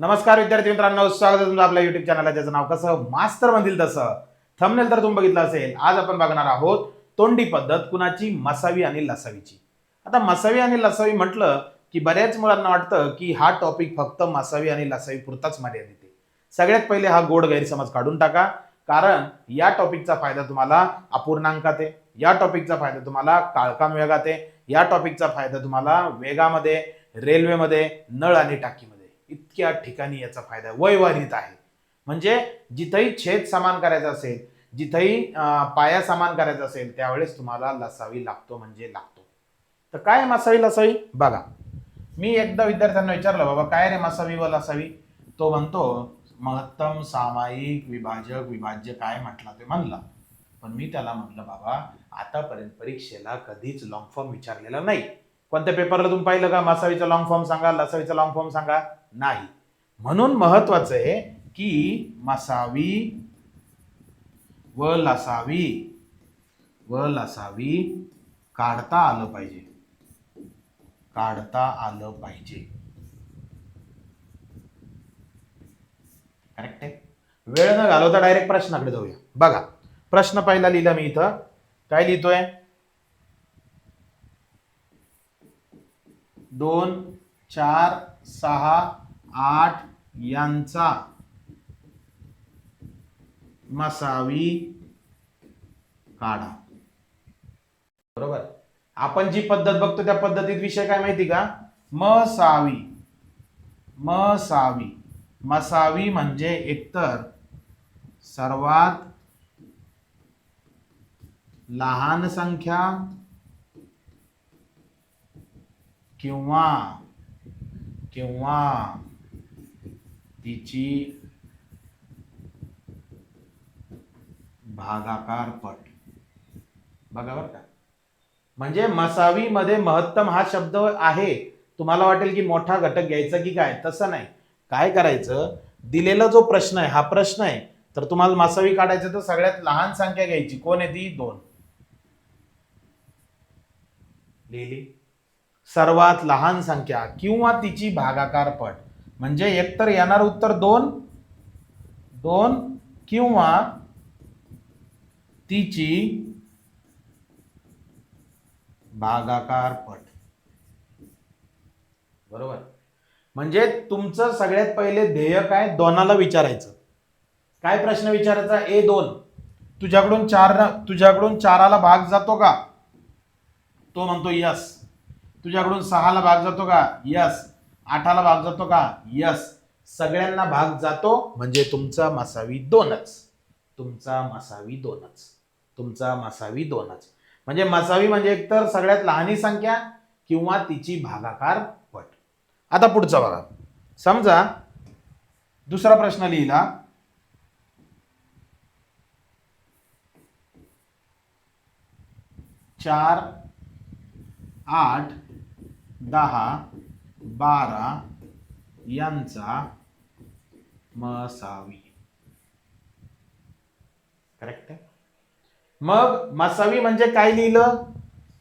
नमस्कार विद्यार्थी मित्रांनो स्वागत आहे तुमचं आपल्या युट्यूब चॅनलला ज्याचं नाव कसं मास्तर म्हणतील तसं. थंबनेल तर तुम्ही बघितलं असेल. आज आपण बघणार आहोत तोंडी पद्धत कुणाची? मसावी आणि लसावीची. आता मसावी आणि लसावी म्हटलं की बऱ्याच मुलांना वाटतं की हा टॉपिक फक्त मसावी आणि लसावी पुरताच मर्यादित आहे. सगळ्यात पहिले हा गोड गैरसमज काढून टाका. कारण या टॉपिकचा फायदा तुम्हाला अपूर्णांकात आहे. या टॉपिकचा फायदा तुम्हाला काळकाम वेगात आहे. या टॉपिकचा फायदा तुम्हाला वेगामध्ये रेल्वेमध्ये नळ आणि टाकीमध्ये. इतक्या ठिकाणी याचा फायदा वैवाहित आहे. म्हणजे जिथंही छेद समान करायचा असेल जिथंही पाया समान करायचा असेल त्यावेळेस तुम्हाला लसावी लागतो म्हणजे लागतो. तर काय मासावी मसावी लसावी? बघा. मी एकदा विद्यार्थ्यांना विचारलं बाबा काय रे मसावी व लसावी? तो म्हणतो महत्तम सामायिक विभाजक विभाज्य काय म्हटला? ते म्हणला. पण मी त्याला म्हटलं बाबा आतापर्यंत परीक्षेला कधीच लॉंग फॉर्म विचारलेला नाही. कोणत्या पेपरला तुम्ही पाहिलं का? मसावीचा लॉंग फॉर्म सांगा लसावीचा लॉंग फॉर्म सांगा. नाही. म्हणून महत्वाचं आहे की मसावी व लसावी. व लसावी काढता आलं पाहिजे. काढता आलं पाहिजे. करेक्ट आहे? वेळ न घालवता डायरेक्ट प्रश्नाकडे जाऊया. बघा प्रश्न पहिला लिहिला मी इथं. काय लिहितोय? दोन चार सहा आठ यांचा मसावी काढा. बरोबर? आपण जी पद्धत बघतो त्या पद्धतीत विषय काय माहिती का? मसावी. मसावी. मसावी म्हणजे एकतर सर्वात लहान संख्या किंवा किंवा तिची भागाकार पट. बघा बरं का. म्हणजे मसावीमध्ये महत्तम हा शब्द आहे. तुम्हाला वाटेल की मोठा घटक घ्यायचा की काय? तसं नाही. काय करायचं? दिलेला जो प्रश्न आहे हा प्रश्न आहे. तर तुम्हाला मसावी काढायचं तर सगळ्यात लहान संख्या घ्यायची. कोण आहे ती? दोन. लिहिली. सर्वात लहान संख्या किंवा तिची भागाकार पट. म्हणजे एकतर येणार उत्तर दोन दोन किंवा तिची भागाकार पट. बरोबर? म्हणजे तुमचं सगळ्यात पहिले ध्येय काय? दोनाला विचारायचं. काय प्रश्न विचारायचा? ए दोन. तुझ्याकडून चार तुझ्याकडून चाराला भाग जातो का? तो म्हणतो यस तुझ्याकडून सहाला भाग जातो का? यस आठाला भाग जातो का? यस सगळ्यांना भाग जातो म्हणजे तुमचा मसावी दोनच. तुमचा मसावी दोनच. तुमचा मसावी दोनच. म्हणजे मसावी म्हणजे एकतर सगळ्यात लहानी संख्या किंवा तिची भागाकार पट. आता पुढचा बघा. समजा दुसरा प्रश्न लिहिला. चार आठ दहा बारा यांचा मसावी करेक्ट आहे? मग मसावी म्हणजे काय लिहिलं?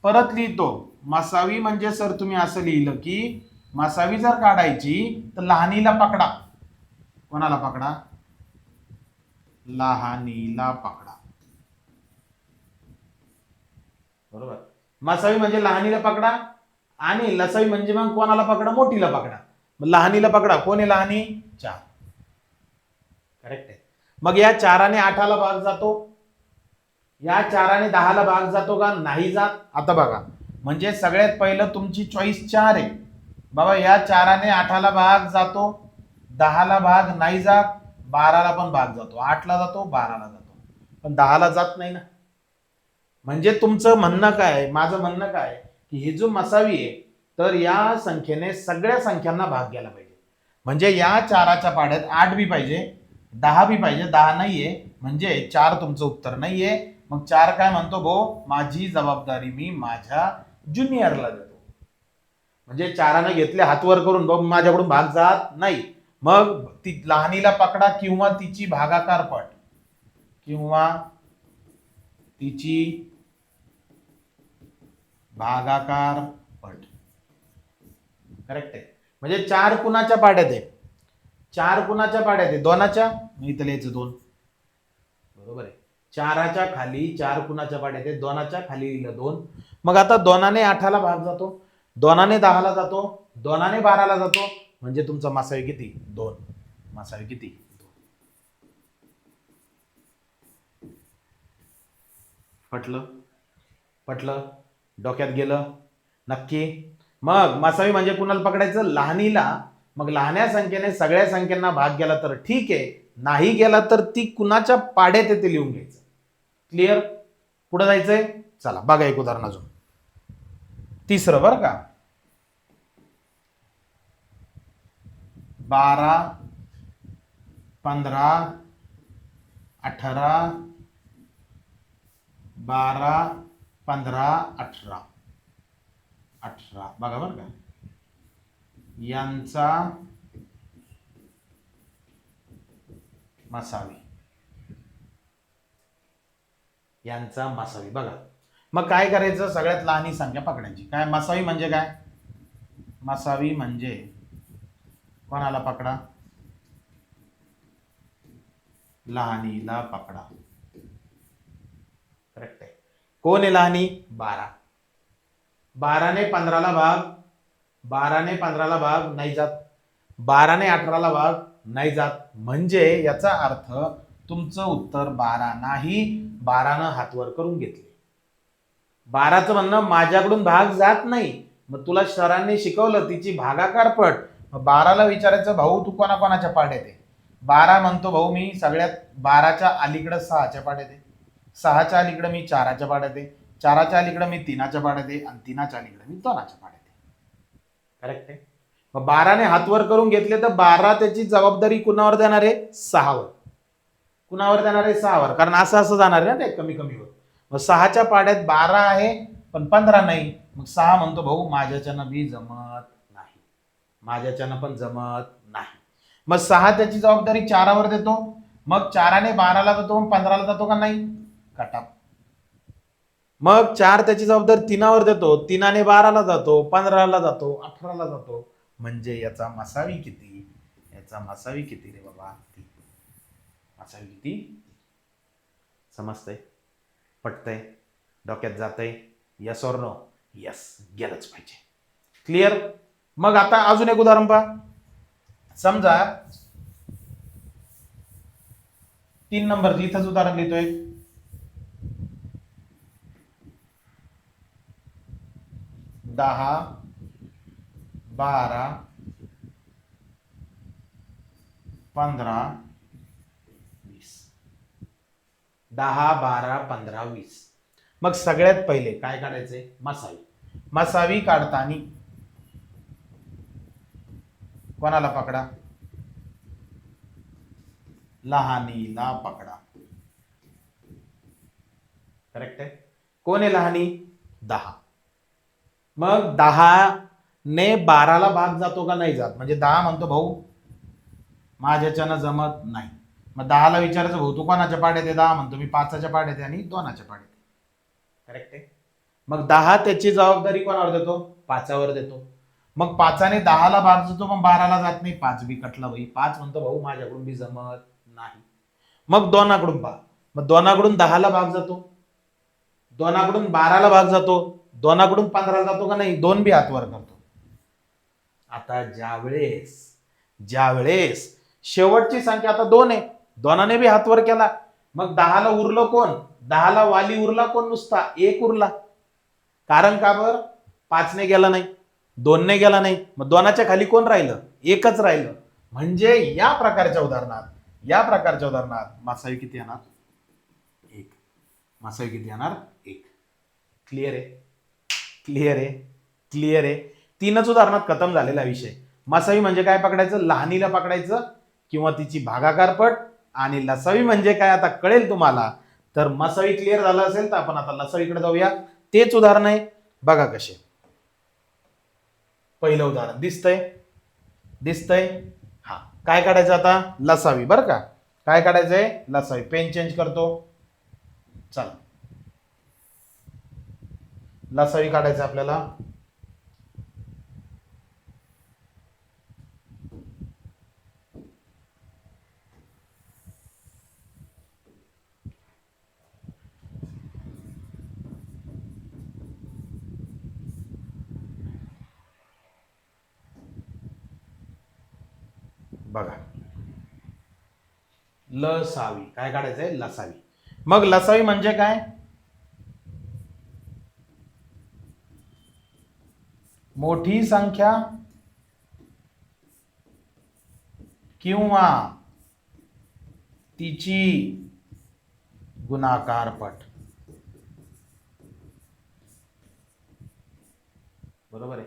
परत लिहितो. मसावी म्हणजे सर तुम्ही असं लिहिलं की मसावी जर काढायची तर लहानीला पकडा. कोणाला पकडा? लहानीला पकडा. बरोबर? मसावी म्हणजे लहानीला पकडा आणि लसावी म्हणजे मग कोणाला पकडा? मोठीला पकडा. मग लहानीला पकडा. कोण आहे लहानी? चार. करेक्ट आहे. मग या चाराने आठाला भाग जातो. या चाराने दहाला भाग जातो का? नाही जात. आता बघा. म्हणजे सगळ्यात पहिलं तुमची चॉईस चार आहे. बाबा या चाराने आठाला भाग जातो. दहाला भाग नाही जात. बाराला पण भाग जातो. आठला जातो बाराला जातो. पण दहाला जात नाही ना. म्हणजे तुमचं म्हणणं काय माझं म्हणणं काय की ही जो मसावी आहे तर या संख्येने सगळ्या संख्यांना भाग घ्यायला पाहिजे. म्हणजे या चाराच्या पाड्यात आठ बी पाहिजे दहा बी पाहिजे दहा नाहीये म्हणजे चार तुमचं उत्तर नाहीये. मग चार काय म्हणतो भो? माझी जबाबदारी मी माझ्या ज्युनियरला देतो. म्हणजे चारानं घेतले हातवर करून बघ माझ्याकडून भाग जात नाही. मग ती लहानीला पकडा किंवा तिची भागाकार पट. किंवा तिची भागाकार पट. करेक्ट आहे. म्हणजे चार कुणाच्या पाड्यात आहे? चार कुणाच्या पाड्यात आहे? दोनाच्या? मग इथं लिहायचं दोन. बरोबर आहे. चाराच्या खाली चार कुणाच्या पाड्यात आहे? दोनाच्या खाली लिहिलं दोन. मग आता दोनाने आठाला भाग जातो. दोनाने दहाला जातो. दोनाने बाराला जातो. म्हणजे तुमचा मासावी किती? दोन. मासावी किती? पटलं? पटलं? डोक्यात गेलं. नक्की. मग मासावी म्हणजे कुणाला पकडायचं? लहानीला. मग लहान्या संख्येने सगळ्या संख्यांना भाग गेला तर ठीक आहे. नाही गेला तर ती कुणाच्या पाड्यात येते लिहून घ्यायचं. क्लिअर पुढे जायचंय? चला बघा एक उदाहरण अजून. तिसरं बरं का? बारा पंधरा अठरा बारा पंधरा अठरा. अठरा. बघा बरं का. यांचा मसावी यांचा मसावी बघा. मग काय करायचं? सगळ्यात लहानी संख्या पकडायची. काय? मसावी म्हणजे काय? मसावी म्हणजे कोणाला पकडा? लहानीला पकडा. कोण आहे आणि बारा. बाराने पंधराला भाग बाराने पंधराला भाग नाही जात. बाराने अठराला भाग नाही जात. म्हणजे याचा अर्थ तुमचं उत्तर बारा नाही. बारानं हातवर करून घेतले. बाराचं म्हणणं माझ्याकडून भाग जात नाही. मग तुला सरांनी शिकवलं तिची भागाकार पट. मग बाराला विचारायचं भाऊ तू कोणाकोणाच्या पाठ येते? बारा म्हणतो भाऊ मी सगळ्यात बाराच्या अलीकडं सहाच्या पाठ येते. सहाच्या अलीकडं मी चाराच्या पाड्यात आहे चाराच्या अलीकडं मी तीनाच्या पाड्यात आहे आणि तीनाच्या अलीकडे मी दोनाच्या पाड्यात आहे करेक्ट आहे? मग बाराने हातवर करून घेतले तर बारा त्याची जबाबदारी कुणावर देणार आहे? सहावर. कुणावर देणार आहे? सहावर. कारण असं असं जाणार आहे ना ते कमी कमी होत मग सहाच्या पाड्यात बारा आहे पण पंधरा नाही. मग सहा म्हणतो भाऊ माझ्याच्यानं बी जमत नाही. माझ्याच्यानं पण जमत नाही. मग सहा त्याची जबाबदारी चारावर देतो. मग चाराने बाराला जातो मग पंधराला जातो का नाही? कटा मग चार त्याची जबाबदारी तिनावर देतो. तिनाने बाराला जातो पंधराला जातो अठराला जातो. म्हणजे याचा मसावी किती? याचा मसावी किती रे बाबा? मसावी किती? समजतंय? पटतंय? डोक्यात जातंय? यस और नो यस गेलंच पाहिजे. क्लिअर मग आता अजून एक उदाहरण पहा. समजा तीन नंबर इथंच उदाहरण लिहितोय. दहा बारा पंधरा वीस. दहा बारा पंधरा वीस. मग सगळ्यात पहिले काय काढायचे? मसावी. मसावी काढताना कोणाला पकडा? लहानीला पकडा. करेक्ट आहे? कोण आहे लहानी? दहा. मग दहा ने बाराला भाग जातो का नाही जात? म्हणजे दहा म्हणतो भाऊ माझ्याच्यानं जमत नाही. मग दहाला विचारायचं भाऊ तू कोणाच्या पाड्यात आहे? दहा म्हणतो मी पाचाच्या पाड्यात आहे आणि दोनाच्या पाड्यात आहे. करेक्ट आहे? मग दहा त्याची जबाबदारी कोणावर देतो? पाचावर देतो. मग पाचाने दहाला भाग जातो मग बाराला जात नाही. पाच बी कटला भाई पाच म्हणतो भाऊ माझ्याकडून बी जमत नाही. मग दोनाकडून पहा मग दोनाकडून दहाला भाग जातो. दोनाकडून बाराला भाग जातो. दोनाकडून पंधराला जातो का नाही? दोन बी हातवर करतो आता ज्यावेळेस ज्यावेळेस शेवटची संख्या आता दोन आहे. दोनाने बी हातवर केला. मग दहाला उरलं कोण? दहाला वाली उरला कोण नुसता? एक उरला. कारण का बर? पाचने गेला नाही. दोनने गेला नाही. मग दोनाच्या खाली कोण राहिलं? एकच राहिलं. म्हणजे या प्रकारच्या उदाहरणात या प्रकारच्या उदाहरणात मासावी किती येणार? एक. मासावी किती येणार? एक. क्लिअर आहे? क्लिअर आहे क्लिअर आहे. तीनच उदाहरणात खतम झालेला विषय. मसावी म्हणजे काय पकडायचं? लहानीला पकडायचं किंवा तिची भागाकारपट आणि लसावी म्हणजे काय? आता कळेल तुम्हाला. तर मसावी क्लिअर झाला असेल तर आपण आता लसावीकडे जाऊया. तेच उदाहरण आहे. बघा कसे. पहिलं उदाहरण. दिसतंय? दिसतंय? हा. काय काढायचं आता? लसावी. बरं का? काय काढायचंय? लसावी. पेन चेंज करतो. चला. लसावी काढायचा आपल्याला. बघा. लसावी काय काढायचंय? लसावी. मग लसावी म्हणजे काय? मोठी संख्या किंवा तिची गुणाकारपट बरोबर आहे.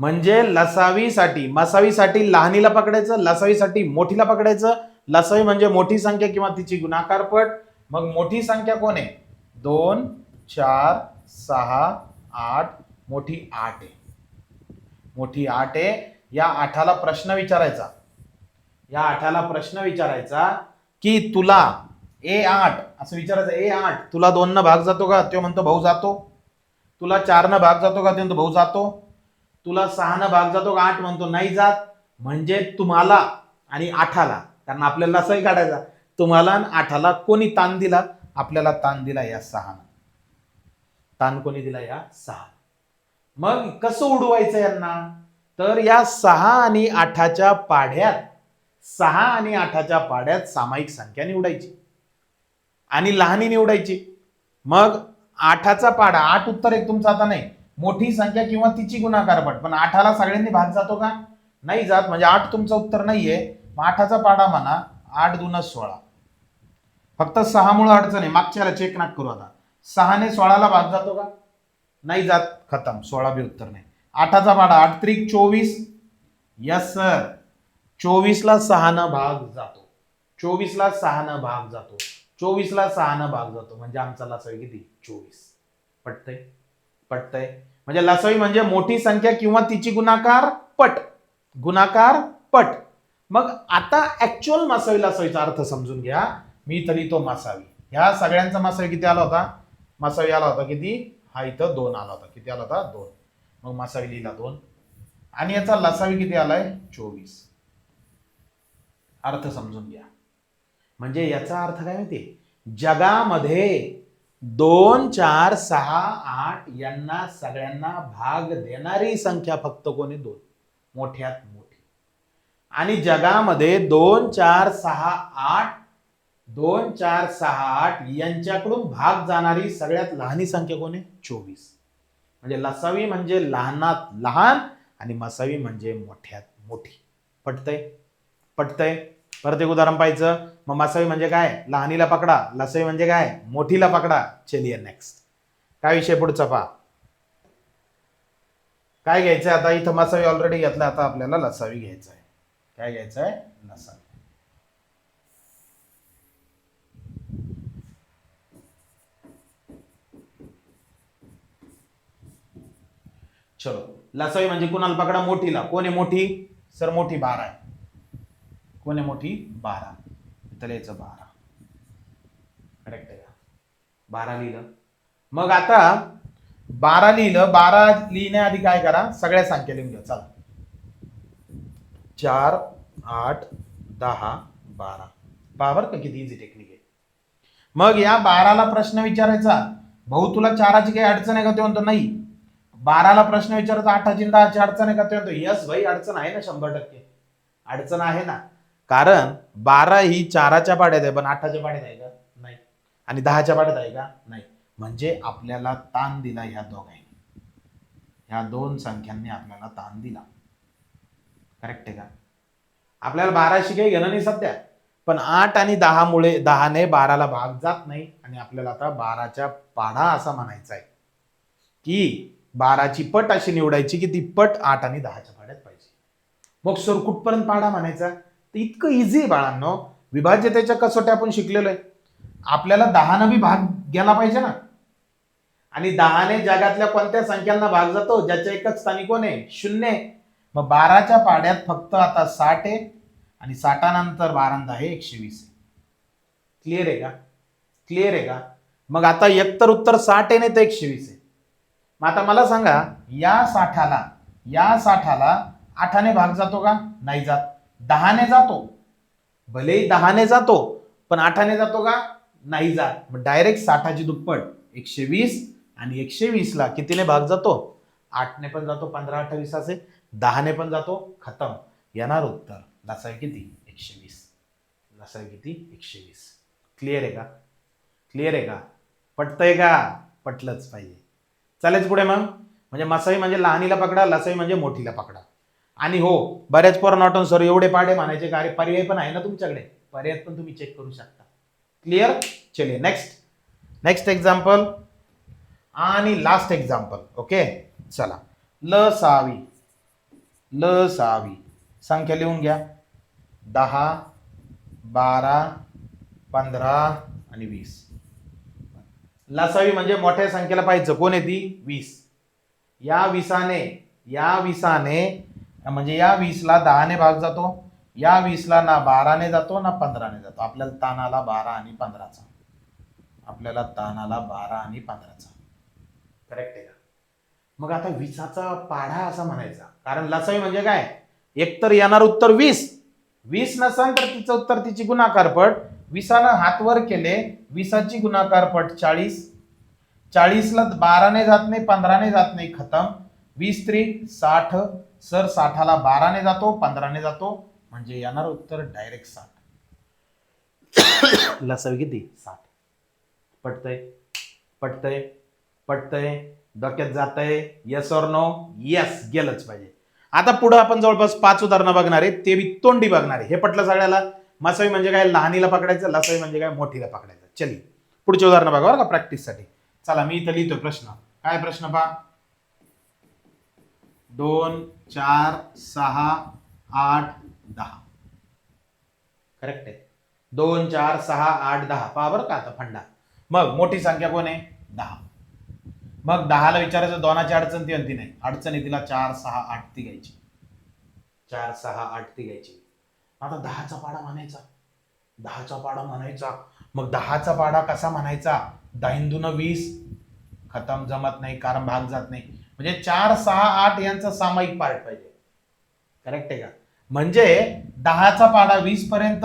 म्हणजे लसावीसाठी मसावीसाठी लहानीला पकडायचं लसावीसाठी मोठीला पकडायचं. लसावी म्हणजे मोठी संख्या किंवा तिची गुणाकारपट मग मोठी संख्या कोण आहे? दोन चार सहा आठ मोठी आठ आहे. मोठी आठ आहे. या आठाला प्रश्न विचारायचा. या आठाला प्रश्न विचारायचा की तुला ए आठ असं विचारायचं ए आठ तुला दोन भाग जातो का? तो म्हणतो भाऊ जातो. तुला चारनं भाग जातो का? ते म्हणतो भाऊ जातो. तुला सहा भाग जातो का? आठ म्हणतो नाही जात. म्हणजे तुम्हाला आणि आठाला कारण आपल्याला असंही काढायचा. तुम्हाला आणि आठाला कोणी ताण दिला? आपल्याला ताण दिला या सहानं. ताण कोणी दिला या सहा मग कसं उडवायचं यांना? तर या सहा आणि आठाच्या पाढ्यात सहा आणि आठाच्या पाढ्यात सामायिक संख्या निवडायची आणि लहानी निवडायची. मग आठाचा पाढा आठ उत्तर एक तुमचं आता नाही. मोठी संख्या किंवा तिची गुणाकार पट. पण आठाला सगळ्यांनी भाग जातो का? नाही जात म्हणजे आठ तुमचं उत्तर नाहीये. मग आठाचा पाढा म्हणा आठ दुना सोळा. फक्त सहामुळे अडचण आहे. मागच्याला चेक नाक करू आता. सहाने सोळाला भाग जातो का? नाही जात खतम. सोळा बी उत्तर नाही. आठाचा पाढा आठ त्रिक चोवीस. यस सर चोवीसला सहानं भाग जातो. चोवीसला सहानं भाग जातो. चोवीसला सहानं भाग जातो. म्हणजे आमचा लसावी किती? चोवीस. पटतंय? पटतंय? म्हणजे लसावी म्हणजे मोठी संख्या किंवा तिची गुणाकार पट. गुणाकार पट. मग आता ऍक्च्युअल मासावी लसावीचा अर्थ समजून घ्या. मी तरी तो मासावी. ह्या सगळ्यांचा मासावी किती आला होता? मासावी आला होता किती? हा इथं दोन आला होता. किती आला होता? दोन. मग मासावी लिहिला दोन. आणि याचा लसावी किती आलाय? चोवीस. अर्थ समजून घ्या. म्हणजे याचा अर्थ काय माहिती जगामध्ये दोन चार सहा आठ यांना सगळ्यांना भाग देणारी संख्या फक्त कोणी? दोन. मोठ्यात मोठी. आणि जगामध्ये दोन चार सहा आठ दोन चार सहा आठ यांच्याकडून भाग जाणारी सगळ्यात लहानी संख्या कोणी चोवीस. म्हणजे लसावी म्हणजे लहानात लहान आणि मसावी म्हणजे मोठ्यात मोठी. पटतंय? पटतंय? परत एक उदाहरण पाहायचं. मग मसावी म्हणजे काय? लहानीला पकडा. लसावी म्हणजे काय? मोठीला पकडा. चलिये नेक्स्ट काय विषय पुढचा पहा. काय घ्यायचंय आता? इथं मसावी ऑलरेडी घेतला आता आपल्याला लसावी घ्यायचं आहे काय घ्यायचं आहे लसावी. चलो. लसई म्हणजे कुणाला पकडा? मोठीला. कोण आहे मोठी? सर मोठी बारा आहे. कोण आहे मोठी? बारा. तर लिहायचं बारा. करेक्ट आहे का? बारा लिहिलं. मग आता बारा लिहिलं. बारा लिहिण्याआधी काय करा? सगळ्या संख्या लिहून घ्या. चला. चार आठ दहा बारा. बाबर का किती इझी टेक्निक आहे. मग या बाराला प्रश्न विचारायचा. भाऊ तुला चाराची काही अडचण आहे का? ते म्हणतो नाही. बाराला प्रश्न विचारतो आठाची आणि दहाची अडचण आहे का? ते यस भाई अडचण आहे ना शंभर टक्के. अडचण आहे ना. कारण बारा ही चाराच्या पाड्यात आहे पण आठाच्या पाड्यात आहे का? नाही. आणि दहाच्या पाड्यात आहे का? नाही. म्हणजे आपल्याला ताण दिला ह्या दोघांनी. ह्या दोन संख्यांनी आपल्याला ताण दिला. करेक्ट आहे का? आपल्याला बाराशी काही घेणं नाही सध्या पण आठ आणि दहा मुळे दहाने बाराला भाग जात नाही आणि आपल्याला आता बाराच्या पाढा असा म्हणायचा आहे की बाराची पट अशी निवडायची की ती पट आठ आणि दहाच्या पाड्यात पाहिजे. मग सर कुठपर्यंत पाढा म्हणायचा? तर इतकं इझी आहे बाळांनो. विभाज्यतेच्या कसोट्या आपण शिकलेलो आहे. आपल्याला दहानं बी भाग घ्यायला पाहिजे ना. आणि दहाने जगातल्या कोणत्या संख्यांना भाग जातो? ज्याच्या एकच स्थानी कोण आहे? शून्य मग बाराच्या पाड्यात फक्त आता साठ आहे आणि साठानंतर बारांदा आहे एकशे वीस आहे. क्लिअर आहे का? क्लिअर आहे का? मग आता एकतर उत्तर साठ आहे नाही तर एकशे वीस आहे. मग आता मला सांगा या साठाला या साठाला आठाने भाग जातो का? नाही जात. दहाने जातो. भलेही दहाने जातो पण आठाने जातो का? नाही जात. मग डायरेक्ट साठाची दुप्पट एकशे वीस आणि एकशे वीसला कितीने भाग जातो? आठने पण जातो पंधरा अठ्ठावीस असे. दहाने पण जातो खतम. येणार उत्तर. लसावी किती? एकशे वीस. लसावी किती? एकशे वीस. क्लिअर आहे का? क्लिअर आहे का? पटतंय का? पटलंच पाहिजे. चालेच पुढे मग म्हणजे मसाई म्हणजे लहानीला पकडा लसाई म्हणजे मोठीला पकडा. आणि हो बऱ्याच पोर नॉट सर एवढे पाडे म्हणायचे कार्य पर्याय पण आहे ना तुमच्याकडे. पर्याय पण तुम्ही चेक करू शकता. क्लिअर चलिए नेक्स्ट नेक्स्ट एक्झाम्पल आणि लास्ट एक्झाम्पल ओके चला. ल सावी ल सावी संख्या लिहून घ्या. दहा बारा पंधरा आणि वीस. लसावी म्हणजे मोठ्या संख्येला पाहिजे कोण आहे ती? वीस. या विसाने या विसाने म्हणजे या वीसला दहाने भाग जातो या वीसला ना बाराने जातो ना पंधराने जातो. आपल्याला तानाला बारा आणि पंधराचा. आपल्याला तानाला बारा आणि पंधराचा. करेक्ट आहे का? मग आता विसाचा पाढा असा म्हणायचा. कारण लसावी म्हणजे काय? एकतर येणार उत्तर वीस. वीस नसेल तर तिचं उत्तर तिची गुणाकारपट. विसानं हात वर केले विसाची गुणाकार पट चाळीस. चाळीसला बाराने जात नाही पंधराने जात नाही खतम. वीस त्री साठ. सर साठाला बाराने जातो पंधराने जातो. म्हणजे येणार उत्तर डायरेक्ट साठ. लसावी किती? साठ. पटतय पटतय पटतय. डोक्यात जातंय. येस ऑर नो येस गेलंच पाहिजे. आता पुढं आपण जवळपास पाच उदाहरणं बघणार आहे ते बी तोंडी बघणार आहे. हे पटलं सगळ्याला? मसावी म्हणजे काय? लहानीला पकडायचं लसावी म्हणजे काय? मोठीला पकडायचं. चली पुढचे उदाहरणं बघा बरं का प्रॅक्टिससाठी चला मी इथं लिहितो प्रश्न. काय प्रश्न पहा? दोन चार सहा आठ दहा. करेक्ट आहे. दोन चार सहा आठ दहा. पहा बरं का आता फंडा. मग मोठी संख्या कोण आहे? दहा. मग दहाला विचारायचं दोनाची अडचण ती नाही. अडचण आहे तिला चार सहा आठ ती घ्यायची. चार सहा आठ ती घ्यायची. आता दहाचा पाडा म्हणायचा. दहाचा पाडा म्हणायचा. मग दहाचा पाडा कसा म्हणायचा? दाहिंदून वीस खतम जमत नाही कारण भाग जात नाही. म्हणजे चार सहा आठ यांचा सामायिक पार्ट पाहिजे. करेक्ट आहे का? म्हणजे दहाचा पाडा वीस पर्यंत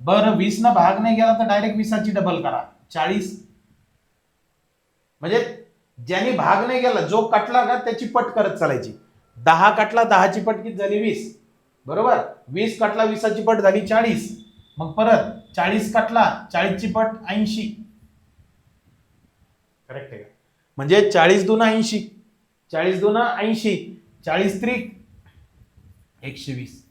बरं वीस न भाग नाही गेला तर डायरेक्ट वीसाची डबल करा. चाळीस. म्हणजे ज्यांनी भाग नाही गेला जो कटला का त्याची पट करत चालायची. दहा कटला दहाची पट किती झाली? वीस. बरोबर? वीस कटला वीसाची पट झाली चाळीस. मग परत चाळीस कटला चाळीसची पट ऐंशी. करेक्ट आहे का? म्हणजे चाळीस दोन ऐंशी. चाळीस दोन ऐंशी. चाळीस त्रिक. एकशे वीस.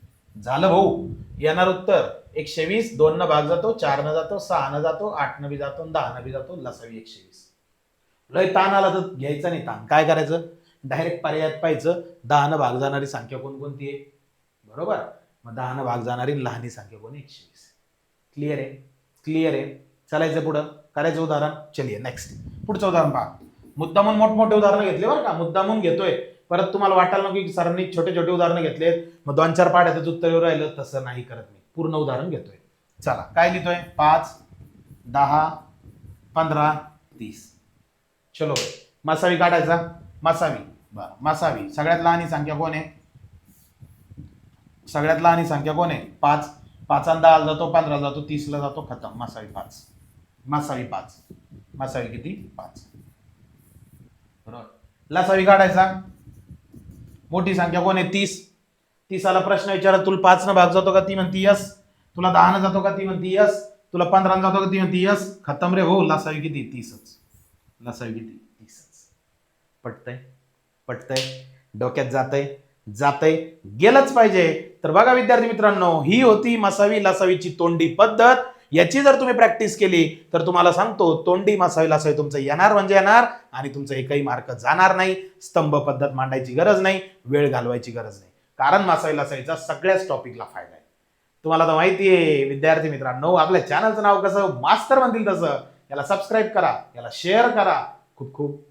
झालं भाऊ. येणार उत्तर. एकशे वीस दोन न भाग जातो चार न जातो सहा न जातो आठ न बी जातो दहा न बी जातो लसावी एकशे वीस. लय ताण आला तर घ्यायचा नाही ताण. काय करायचं? डायरेक्ट पर्यायात पाहायचं. दहा न भाग जाणारी संख्या कोणकोणती आहे? बरोबर? मग दहानं भाग जाणारी लहानी संख्या कोण? एकशे वीस. क्लिअर आहे? क्लिअर आहे? चालायचं पुढं? करायचं उदाहरण? चलिये नेक्स्ट पुढचं उदाहरण पहा. मुद्दामून मोठमोठे उदाहरणं घेतले बरं का? मुद्दामून घेतोय. परत तुम्हाला वाटायला नको की सरांनी छोटे छोटे उदाहरणं घेतलेत. मग दोन चार पाड्यातच उत्तर येऊ राहिलं. तसं नाही करत मी. पूर्ण उदाहरण घेतोय. चला काय लिहितोय? पाच दहा पंधरा तीस. चलो. भाई. मासावी काढायचा? मासावी. बरं मासावी. सगळ्यात लहानी संख्या कोण आहे? सगळ्यात लहान संख्या कोण आहे? पाच. पाचांदा दहाला जातो पंधरा जातो तीसला जातो खतम. मासावी पाच. मासावी पाच. मासावी किती? पाच. बरोबर. लसावी काढायचा. मोठी संख्या कोण आहे? तीस. तीसाला प्रश्न विचारत तुला पाच न भाग जातो का? ती म्हणती यस. तुला दहा न जातो का? ती म्हणती यस. तुला पंधरा जातो का? ती म्हणती यस. खतम रे हो लसावी किती? तीसच. लसावी किती? तीसच. पटतंय? पटतंय? डोक्यात जातंय? जातंय. गेलंच पाहिजे. तर बघा विद्यार्थी मित्रांनो ही होती मसावी लसावीची तोंडी पद्धत. याची जर तुम्ही प्रॅक्टिस केली तर तुम्हाला सांगतो तोंडी मसावी लसावी तुमचं येणार म्हणजे येणार आणि तुमचं एकही मार्क जाणार नाही. स्तंभ पद्धत मांडायची गरज नाही वेळ घालवायची गरज नाही. कारण मसावी लसावीचा सगळ्याच टॉपिकला फायदा आहे. तुम्हाला तर माहिती आहे विद्यार्थी मित्रांनो आपल्या चॅनलचं नाव कसं मास्तर म्हणतील तसं. याला सबस्क्राईब करा याला शेअर करा. खूप खूप